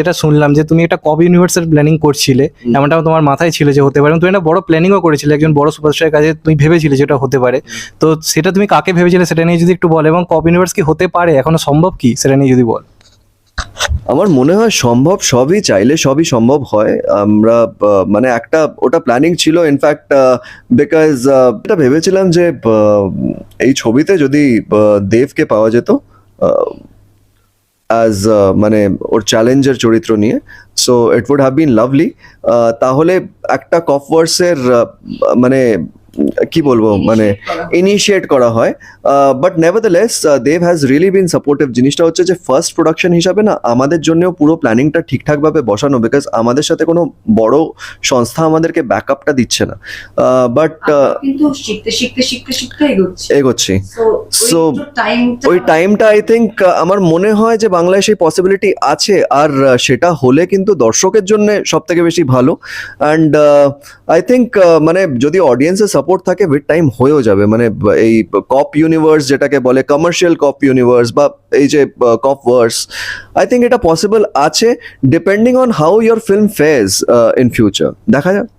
যেটা শুনলাম যে তুমি একটা কব ইউনিভার্সের প্ল্যানিং করছিলে হুম। এমনটা তোমার মাথায় ছিল যে হতে পারে। তুমি একটা বড় প্ল্যানিংও করেছিলে একজন বড় সুপারস্টারের কাছে তুমি ভেবেছিলে যেটা হতে পারে। তো সেটা তুমি কাকে ভেবেছিলে সেটা নিয়ে যদি একটু বল এবং কব ইউনিভার্স কি হতে পারে এখনও সম্ভব কি? সেটা নিয়ে যদি বল। আমার মনে হয় সম্ভব সবই চাইলে সবই সম্ভব হয়। আমরা মানে একটা ওটা প্ল্যানিং ছিল ইনফ্যাক্ট বিকজ এটা ভেবেছিলাম যে এই ছবিতে যদি দেবকে পাওয়া যেত অ্যাজ মানে ওর চ্যালেঞ্জের চরিত্র নিয়ে। So it would have been lovely তাহলে একটা কফওয়ার্সের মানে কি বলব মানে ইনিশিয়েট করা হয়। But nevertheless Dev has really been supportive জিনিসটা হচ্ছে যে ফার্স্ট প্রোডাকশন হিসাবে না আমাদের জন্যও পুরো প্ল্যানিংটা ঠিকঠাকভাবে বসানো বিকজ আমাদের সাথে কোনো বড় সংস্থা আমাদেরকে ব্যাকআপটা দিচ্ছে না। বাট আমরা কিন্তু শিখতে শিখতে শিখতে শিখতে এগোচ্ছি। এগোচ্ছি। সো ওই টাইমটা আই থিঙ্ক আমার মনে হয় যে বাংলায় সেই পসিবিলিটি আছে আর সেটা হলে কিন্তু দর্শকের জন্য সব থেকে বেশি ভালো। অ্যান্ড আই থিঙ্ক মানে যদি অডিয়েন্সের সাপোর্ট থাকে উইথ টাইম হয়েও যাবে। মানে এই কপ ইউনিভার্স যেটাকে বলে কমার্শিয়াল কপ ইউনিভার্স বা এই যে কপ ভার্স আই থিঙ্ক এটা পসিবল আছে depending on how your film phase in future দেখা যাক।